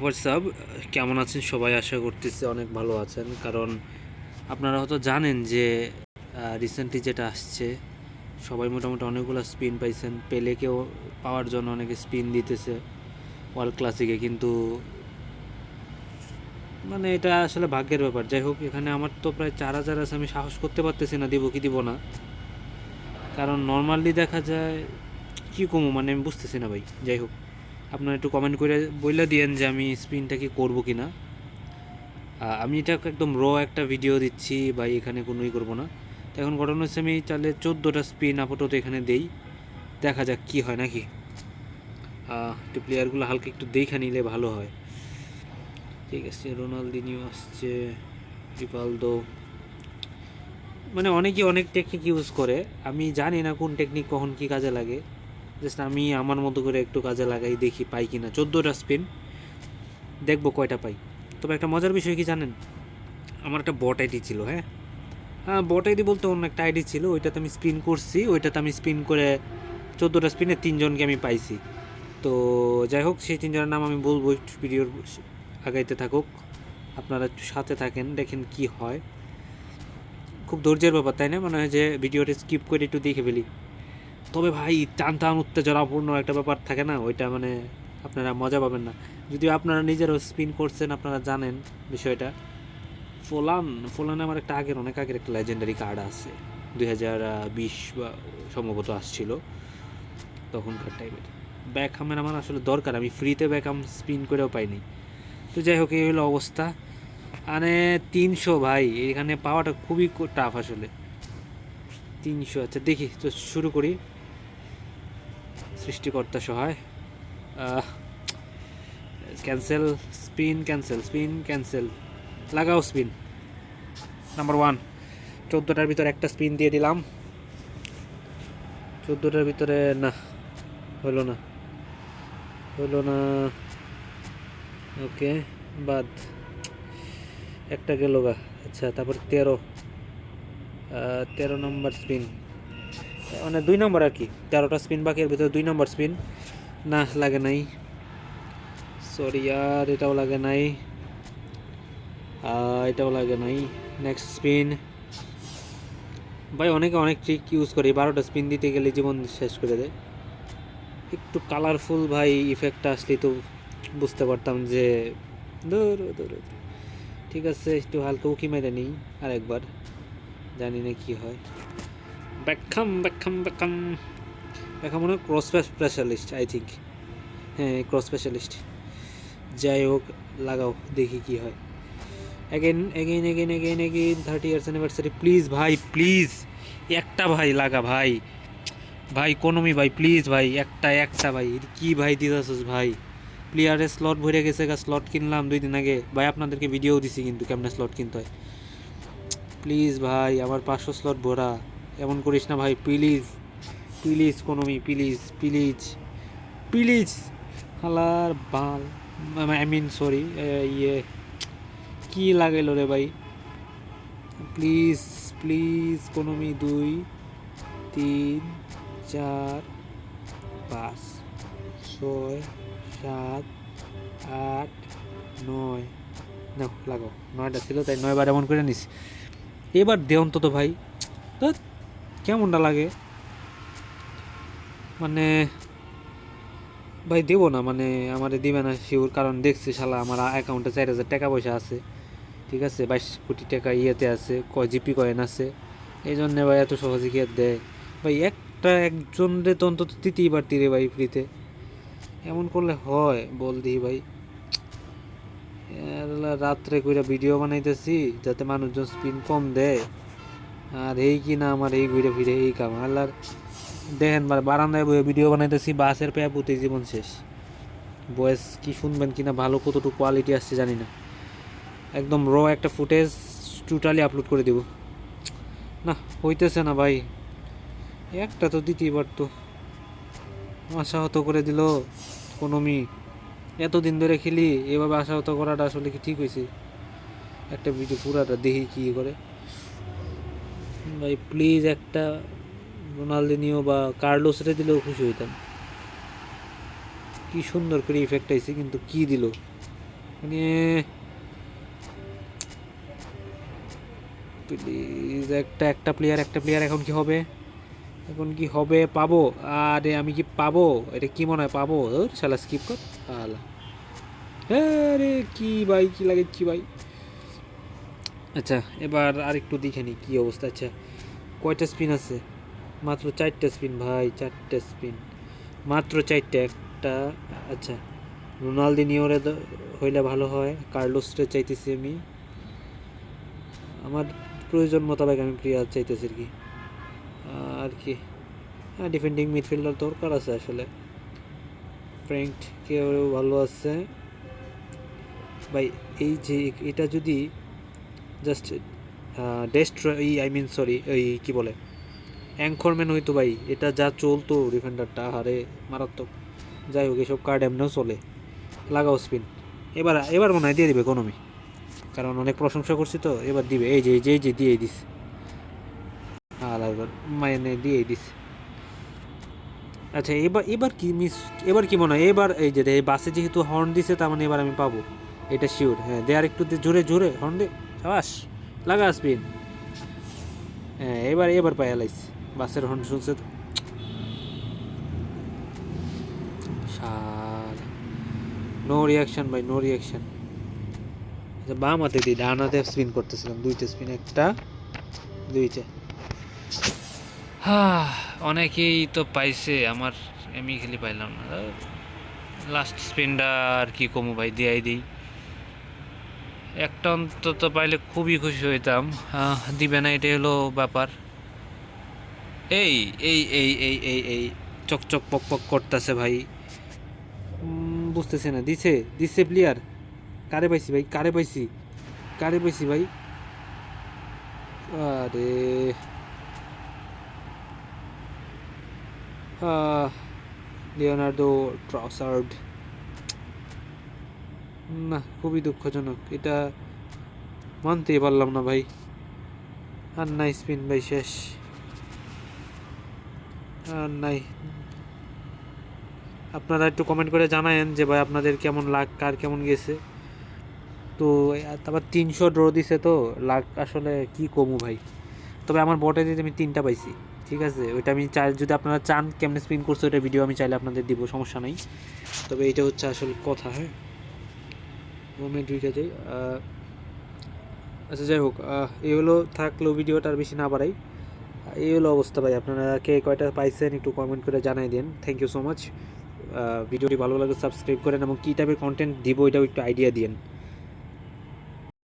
WhatsApp কেমন আছেন সবাই? আশা করতেছি অনেক ভালো আছেন। কারণ আপনারা হয়তো জানেন যে রিসেন্টলি যেটা আসছে, সবাই মোটামুটি অনেকগুলো স্পিন পাইছেন। পেলেকেও পাওয়ার জন্য অনেকে স্পিন দিতেছে ওয়ার্ল্ড ক্লাসিকে কিন্তু মানে এটা আসলে ভাগ্যের ব্যাপার। যাই হোক, এখানে আমার তো প্রায় চার হাজার আছে। আমি সাহস করতে পারতেছি না, দিব কি দিব না। কারণ নর্মালি দেখা যায়, কী কমো? মানে আমি বুঝতেছি না ভাই। যাই হোক। আপনারা একটু কমেন্ট করে বলে দিয়েন যে আমি স্পিনটা কি করব কি না আমি এটা একদম র একটা ভিডিও দিচ্ছি বা এখানে কোনোই করব না। তো এখন ঘটনা হচ্ছে আমি তাহলে চোদ্দোটা স্পিন আপাতত এখানে দেই। দেখা যাক কি হয় নাকি। একটু প্লেয়ারগুলো হালকা একটু দেখে নিলে ভালো হয়। ঠিক আছে, রোনালদিনিও আসছে, রিপালদো। মানে অনেকে অনেক টেকনিক ইউজ করে। আমি জানি না কোন টেকনিক কখন কি কাজে লাগে। জাস্ট আমি আমার মতো করে একটু কাজে লাগাই, দেখি পাই কি না চোদ্দোটা স্পিন দেখব কয়টা পাই। তবে একটা মজার বিষয় কি জানেন? আমার একটা বট আইডি ছিল হ্যাঁ? হ্যাঁ বট আইডি বলতে অন্য একটা আইডি ছিল, ওইটাতে আমি স্পিন করছি, ওইটাতে আমি স্পিন করে চোদ্দোটা স্পিনে তিনজনকে আমি পাইছি। তো যাই হোক, সেই তিনজনের নাম আমি বলব ভিডিওর আগাইতে থাকুক। আপনারা একটু সাথে থাকেন, দেখেন কি হয়। খুব ধৈর্যের ব্যাপার, তাই না? মনে হয় যে ভিডিওটা স্কিপ করে একটু দেখে ফেলি। তবে ভাই টান টান উত্তেজনাপূর্ণ একটা ব্যাপার থাকে না? ওইটা মানে আপনারা মজা পাবেন না। যদিও আপনারা নিজেরও স্পিন করছেন, আপনারা জানেন বিষয়টা। ফোলান, ফোলানে আমার একটা আগের, অনেক আগের একটা লেজেন্ডারি কার্ড আছে। দুই হাজার বিশ বা সম্ভবত আসছিল তখনকার টাইমের ব্যাকহামের আমার আসলে দরকার, আমি ফ্রিতে ব্যাকহাম স্পিন করেও পাইনি। তো যাই হোক, এই হলো অবস্থা। মানে তিনশো ভাই, এখানে পাওয়াটা খুবই টাফ আসলে। তিনশো আচ্ছা দেখি, তো শুরু করি। সৃষ্টিকর্তা সহায়। Cancel spin cancel spin cancel লাগাও স্পিন নাম্বার ওয়ান চোদ্দোটার ভিতরে একটা স্পিন দিয়ে দিলাম। চোদ্দোটার ভিতরে না, হলো না। হলো না ওকে বাদ। একটা গেল গা। আচ্ছা তারপর তেরো। তেরো নম্বর স্পিন মানে দুই নম্বর আর কি। তেরোটা স্পিন বাকি এর ভিতরে দুই নম্বর স্পিন না, লাগে নাই। সরি আর এটাও লাগে নাই। এটাও লাগে নাই। নেক্সট স্পিন ভাই, অনেকে অনেক ট্রিক ইউজ করে। বারোটা স্পিন দিতে গেলে জীবন শেষ করে দেয়। একটু কালারফুল ভাই ইফেক্টটা আসলে তো বুঝতে পারতাম যে দূর দূর। ঠিক আছে, একটু হালকা উকি মেরে নিই আর একবার জানি না কি হয়। ব্যাখ্যাম ব্যাখ্যাম ব্যাখ্যাম ব্যাখ্যাম মনে হয় ক্রস স্পেশালিস্ট আই থিঙ্ক হ্যাঁ ক্রস স্পেশালিস্ট যাই হোক, লাগাও, দেখি কি হয়। Again again again again again thirty years anniversary please ভাই প্লিজ একটা ভাই লাগা ভাই। ভাই, কোনোমি ভাই প্লিজ ভাই, একটা একটা ভাই। কি ভাই দিতেছিস ভাই? প্লেয়ারের স্লট ভরে গেছে গা স্লট কিনলাম দুই দিন আগে। ভাই, আপনাদেরকে ভিডিও দিছি কিন্তু, কেমনে স্লট কিনতে হয়। প্লিজ ভাই, আমার পাঁচশো স্লট ভরা। এমন করিস না ভাই প্লিজ প্লিজ কোনোমি প্লিজ প্লিজ প্লিজ হালার বাল আই মিন সরি ইয়ে কি লাগাইলো রে ভাই? প্লিজ প্লিজ কোনোমি, দুই, তিন, চার, পাঁচ, ছয়, সাত, আট, নয়। দেখো লাগাও, নয়টা ছিল, তাই নয়বার এমন করে নিস। এবার দে অন্তত ভাই। তো কেমনটা লাগে? মানে ভাই দেবো না মানে আমারে দিবে না শিওর কারণ দেখছি শালা আমার অ্যাকাউন্টে চার হাজার টাকা পয়সা আছে, ঠিক আছে? বাইশ কোটি টাকা ইয়েতে আছে ক জিপি কয়েন আছে এই জন্যে ভাই এত সহজে কি দেয়? ভাই একটা একজন রে তো অন্তত তৃতীয় বার তীরে ভাই ফ্রিতে এমন করলে হয়, বল দিই ভাই। রাত্রে কইরা ভিডিও বানাইতেছি, যাতে মানুষজন স্পিন কম দেয়। আর এই কি না আমার এই ঘুরে ফিরে এই কাম। আল্লাহর দেখেন বারান্দায় বয়ে ভিডিও বানাইতেছি, বাসের পেয়াপুতে জীবন শেষ। বয়েস কি শুনবেন কি না, ভালো কতটুকু কোয়ালিটি আসছে জানি না। একদম র একটা ফুটেজ টোটালি আপলোড করে দেব। না, হইতেছে না ভাই। একটা তো দিতেই পারতো। আশাহত করে দিল কোনো মি এতদিন ধরে খেলি, এভাবে আশাহত করাটা আসলে কি ঠিক হয়েছে একটা ভিডিও পুরাটা দেখি কি করে। ভাই প্লিজ একটা রোনালদিনিও বা কার্লোসরে দিলেও খুশি হইতাম। কি সুন্দর করে ইফেক্ট আইছে, কিন্তু কি দিল? মানে প্লিজ একটা একটা প্লেয়ার একটা প্লেয়ার এখন কি হবে? এখন কি হবে? পাবো। আরে আমি কি পাবো? এটা কি মনে হয় পাবো? শালা স্কিপ কর। আলা আরে কি ভাই, কি লাগে কি ভাই? আচ্ছা এবার আরেকটু দেখে নিই কী অবস্থা। আচ্ছা কয়টা স্পিন আছে? মাত্র চারটে স্পিন ভাই, চারটে স্পিন মাত্র চারটে, একটা আচ্ছা রোনালদিনিওরে হইলে ভালো হয়, কার্লোসরে চাইতেছি আমি। আমার প্রয়োজন মোতাবেক আমি প্লেয়ার চাইতেছি আর কি। আর কি হ্যাঁ ডিফেন্ডিং মিডফিল্ডার দরকার আছে আসলে। ফ্র্যাঙ্ক কেউ ভালো আছে। ভাই, এই যে, এটা যদি জাস্ট ডেস্ট্র এই আই মিন সরি এই, কি বলে? অ্যাঙ্করম্যান হইতো ভাই, এটা যা চলতো ডিফেন্ডারটা হারে মারাত্মক। যাই হোক, এসব কার্ড এমনিও চলে। লাগাও স্পিন এবার এবার মনে হয় দিয়ে দিবে ইকোনমি কারণ অনেক প্রশংসা করছি তো, এবার দিবে। এই যে এই যে এই যে দিয়ে দিস। আর এবার মানে দিয়ে দিস। আচ্ছা এবার এবার কি মিস এবার কি মনে হয়? এবার এই যে বাসে যেহেতু হর্ন দিছে, তার মানে এবার আমি পাবো। এটা শিওর হ্যাঁ দে আর একটু জোরে জোরে হর্ন দে। সাবাস লাগা স্পিন হ্যাঁ এবার এবার পাই এলাইস বাসের হর্ন শুনছে তো। নো রিয়াকশন ভাই নো রিয়াকশন বাম হাতে দিই ডান হাতে স্পিন করতেছিলাম, দুইটা স্পিন একটা, দুইটা। হ্যাঁ অনেকেই তো পাইছে, আমার আমি খেলি পাইলাম না। লাস্ট স্পিনটা আর কি কমু ভাই, দিয়াই দিই। একটা অন্তত পাইলে খুবই খুশি হইতাম। দিবে না এটাই হলো ব্যাপার। এই এই এই এই এই এই চকচক পক পক করতেছে ভাই। বুঝতেছে না দিছে দিছে প্লেয়ার কারে পাইছি ভাই কারে পাইছি? কারে পাইছি ভাই? আরে। আহ, লিওনার্দো ট্রসার্ড। না, খুবই দুঃখজনক। এটা মানতেই পারলাম না ভাই। আর নাই স্পিন ভাই, শেষ। আর নাই। আপনারা একটু কমেন্ট করে জানায়েন যে ভাই আপনাদের কেমন লাগ, কার কেমন গেছে। তো, তারপর তিনশো ড্র দিছে তো লাখ আসলে কি কমু ভাই? তবে আমার বটে দিতে আমি তিনটা পাইছি, ঠিক আছে? ওইটা আমি চাই, যদি আপনারা চান কেমনে স্পিন করছে, ওইটা ভিডিও আমি চাইলে আপনাদের দিব, সমস্যা নাই। তবে এটা হচ্ছে আসল কথা হ্যাঁ? মোমেন্ট ঢুকে যাই। আচ্ছা যাই হোক এই হলো থাকল ভিডিওটা আর বেশি না বাড়াই। এই হলো অবস্থা ভাই, আপনারা কে কয়টা পাইছেন একটু কমেন্ট করে জানাই দেন। থ্যাংক ইউ সো মাচ ভিডিওটি ভালো লাগলে সাবস্ক্রাইব করেন এবং কী টাইপের কন্টেন্ট দিব এটাও একটু আইডিয়া দিন